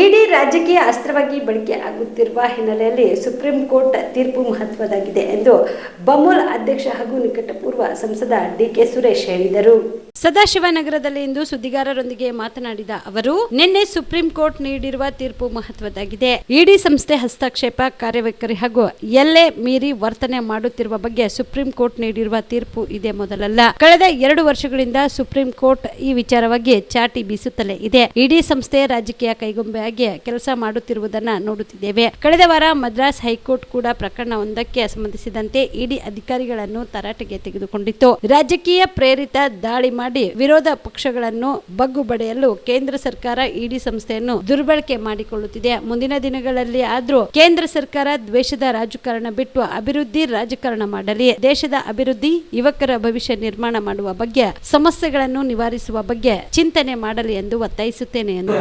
ಇಡೀ ರಾಜಕೀಯ ಅಸ್ತ್ರವಾಗಿ ಬಳಕೆ ಆಗುತ್ತಿರುವ ಹಿನ್ನೆಲೆಯಲ್ಲಿ ಸುಪ್ರೀಂ ಕೋರ್ಟ್ ತೀರ್ಪು ಮಹತ್ವದಾಗಿದೆ ಎಂದು ಬಮೂಲ್ ಅಧ್ಯಕ್ಷ ಹಾಗೂ ನಿಕಟಪೂರ್ವ ಸಂಸದ ಡಿಕೆ ಸುರೇಶ್ ಹೇಳಿದರು. ಸದಾಶಿವನಗರದಲ್ಲಿ ಇಂದು ಸುದ್ದಿಗಾರರೊಂದಿಗೆ ಮಾತನಾಡಿದ ಅವರು, ನಿನ್ನೆ ಸುಪ್ರೀಂ ಕೋರ್ಟ್ ನೀಡಿರುವ ತೀರ್ಪು ಮಹತ್ವದಾಗಿದೆ ಇಡಿ ಸಂಸ್ಥೆ ಹಸ್ತಕ್ಷೇಪ ಕಾರ್ಯವೈಖರಿ ಹಾಗೂ ಎಲ್ಲೆ ಮೀರಿ ವರ್ತನೆ ಮಾಡುತ್ತಿರುವ ಬಗ್ಗೆ ಸುಪ್ರೀಂ ಕೋರ್ಟ್ ನೀಡಿರುವ ತೀರ್ಪು ಇದೇ ಮೊದಲಲ್ಲ. ಕಳೆದ ಎರಡು ವರ್ಷಗಳಿಂದ ಸುಪ್ರೀಂ ಕೋರ್ಟ್ ಈ ವಿಚಾರವಾಗಿ ಚಾಟಿ ಬೀಸುತ್ತಲೇ ಇದೆ. ಇಡಿ ಸಂಸ್ಥೆ ರಾಜಕೀಯ ಕೈಗೊಂಬೆಯಾಗಿ ಕೆಲಸ ಮಾಡುತ್ತಿರುವುದನ್ನ ನೋಡುತ್ತಿದ್ದೇವೆ. ಕಳೆದ ವಾರ ಮದ್ರಾಸ್ ಹೈಕೋರ್ಟ್ ಕೂಡ ಪ್ರಕರಣವೊಂದಕ್ಕೆ ಸಂಬಂಧಿಸಿದಂತೆ ಇಡಿ ಅಧಿಕಾರಿಗಳನ್ನು ತರಾಟೆಗೆ ತೆಗೆದುಕೊಂಡಿತ್ತು. ರಾಜಕೀಯ ಪ್ರೇರಿತ ದಾಳಿ ಮಾಡಿ ವಿರೋಧ ಪಕ್ಷಗಳನ್ನು ಬಗ್ಗು ಬಡಿಯಲು ಕೇಂದ್ರ ಸರ್ಕಾರ, ಇಡಿ ಸಂಸ್ಥೆಯನ್ನು ದುರ್ಬಳಕೆ ಮಾಡಿಕೊಳ್ಳುತ್ತಿದೆ. ಮುಂದಿನ ದಿನಗಳಲ್ಲಿ ಆದರೂ ಕೇಂದ್ರ ಸರ್ಕಾರ ದ್ವೇಷದ ರಾಜಕಾರಣ ಬಿಟ್ಟು ಅಭಿವೃದ್ಧಿ ರಾಜಕಾರಣ ಮಾಡಲಿ. ದೇಶದ ಅಭಿವೃದ್ಧಿ, ಯುವಕರ ಭವಿಷ್ಯ ನಿರ್ಮಾಣ ಮಾಡುವ ಬಗ್ಗೆ, ಸಮಸ್ಯೆಗಳನ್ನು ನಿವಾರಿಸುವ ಬಗ್ಗೆ ಚಿಂತನೆ ಮಾಡಲಿ ಎಂದು ಒತ್ತಾಯಿಸುತ್ತೇನೆ ಎಂದು.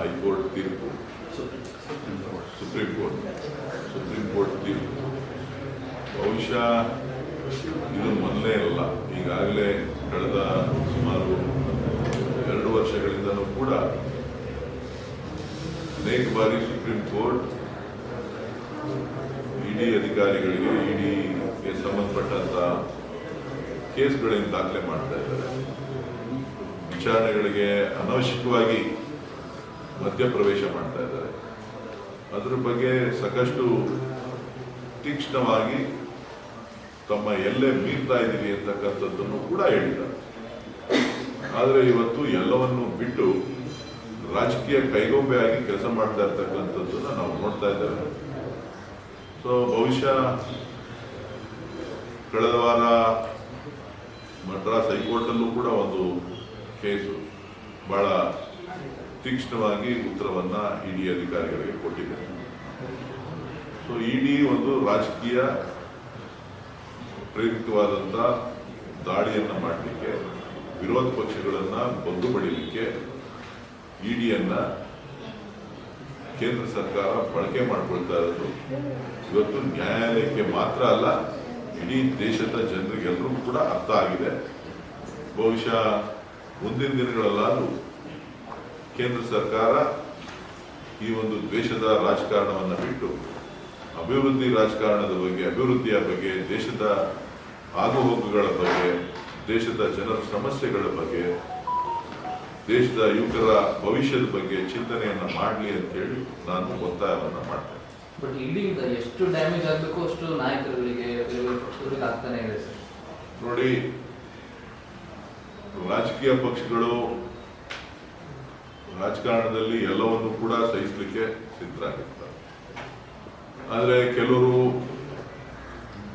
ಹೈಕೋರ್ಟ್ ತೀರ್ಪು. ಸುಪ್ರೀಂ ಕೋರ್ಟ್ ಸುಪ್ರೀಂ ಕೋರ್ಟ್ ತೀರ್ಪು ಬಹುಶಃ ಇದು ಮೊದಲೇ ಅಲ್ಲ. ಈಗಾಗಲೇ ಕಳೆದ ಸುಮಾರು ಎರಡು ವರ್ಷಗಳಿಂದಲೂ ಕೂಡ ಅನೇಕ ಬಾರಿ ಸುಪ್ರೀಂ ಕೋರ್ಟ್ ಇಡಿ ಅಧಿಕಾರಿಗಳಿಗೆ, ಇಡಿಗೆ ಸಂಬಂಧಪಟ್ಟಂತಹ ಕೇಸ್ಗಳನ್ನು ದಾಖಲೆ ಮಾಡ್ತಾ ಇದ್ದಾರೆ. ವಿಚಾರಣೆಗಳಿಗೆ ಅನವಶ್ಯಕವಾಗಿ ಮಧ್ಯಪ್ರವೇಶ ಮಾಡ್ತಾ ಇದ್ದಾರೆ. ಅದ್ರ ಬಗ್ಗೆ ಸಾಕಷ್ಟು ತೀಕ್ಷ್ಣವಾಗಿ ತಮ್ಮ ಎಲ್ಲೇ ಮೀರ್ತಾ ಇದ್ದೀವಿ ಅಂತಕ್ಕಂಥದ್ದನ್ನು ಕೂಡ ಹೇಳಿದ್ದಾರೆ. ಆದರೆ ಇವತ್ತು ಎಲ್ಲವನ್ನು ಬಿಟ್ಟು ರಾಜಕೀಯ ಕೈಗೊಂಬೆ ಆಗಿ ಕೆಲಸ ಮಾಡ್ತಾ ಇರ್ತಕ್ಕಂಥದ್ದನ್ನ ನಾವು ನೋಡ್ತಾ ಇದ್ದೇವೆ. ಸೊ ಬಹುಶಃ ಕಳೆದ ವಾರ ಮದ್ರಾಸ್ ಹೈಕೋರ್ಟಲ್ಲೂ ಕೂಡ ಒಂದು ಕೇಸು ಬಹಳ ತೀಕ್ಷ್ಣವಾಗಿ ಉತ್ತರವನ್ನು ಇಡಿ ಅಧಿಕಾರಿಗಳಿಗೆ ಕೊಟ್ಟಿದೆ ಸೊ ಇಡಿ ಒಂದು ರಾಜಕೀಯ ಪ್ರೇರಿತವಾದಂಥ ದಾಳಿಯನ್ನು ಮಾಡಲಿಕ್ಕೆ, ವಿರೋಧ ಪಕ್ಷಗಳನ್ನು ಬಂದು ಬಡಿಲಿಕ್ಕೆ ಇಡಿಯನ್ನ ಕೇಂದ್ರ ಸರ್ಕಾರ ಬಳಕೆ ಮಾಡಿಕೊಳ್ತಾ ಇರೋದು. ಇವತ್ತು ನ್ಯಾಯಾಲಯಕ್ಕೆ ಮಾತ್ರ ಅಲ್ಲ, ಇಡೀ ದೇಶದ ಜನರಿಗೆಲ್ಲರೂ ಕೂಡ ಅರ್ಥ ಆಗಿದೆ. ಬಹುಶಃ ಮುಂದಿನ ದಿನಗಳಲ್ಲಾದರೂ ಕೇಂದ್ರ ಸರ್ಕಾರ ಈ ಒಂದು ದ್ವೇಷದ ರಾಜಕಾರಣವನ್ನು ಬಿಟ್ಟು ಅಭಿವೃದ್ಧಿ ರಾಜಕಾರಣದ ಬಗ್ಗೆ ಅಭಿವೃದ್ಧಿಯ ಬಗ್ಗೆ ದೇಶದ ಆಗುಹೋಗುಗಳ ಬಗ್ಗೆ ದೇಶದ ಜನರ ಸಮಸ್ಯೆಗಳ ಬಗ್ಗೆ ದೇಶದ ಯುವಕರ ಭವಿಷ್ಯದ ಬಗ್ಗೆ ಚಿಂತನೆಯನ್ನ ಮಾಡಲಿ ಅಂತ ಹೇಳಿ ನಾನು ಒತ್ತಾಯವನ್ನು ಮಾಡ್ತೇನೆ. ಬಟ್ ಇಲ್ಲಿಂದ ಎಷ್ಟು ಡ್ಯಾಮೇಜ್ ಆಗಬೇಕು ಅಷ್ಟು ನಾಯಕರುಗಳಿಗೆ ಆಗ್ತಾನೆ ಇದೆ ಸರ್. ನೋಡಿ ರಾಜಕೀಯ ಪಕ್ಷಗಳು ರಾಜಕಾರಣದಲ್ಲಿ ಎಲ್ಲವನ್ನು ಕೂಡ ಸಹಿಸಲಿಕ್ಕೆ ಸಿದ್ಧರಾಗಿರ್ತಾರೆ. ಆದರೆ ಕೆಲವರು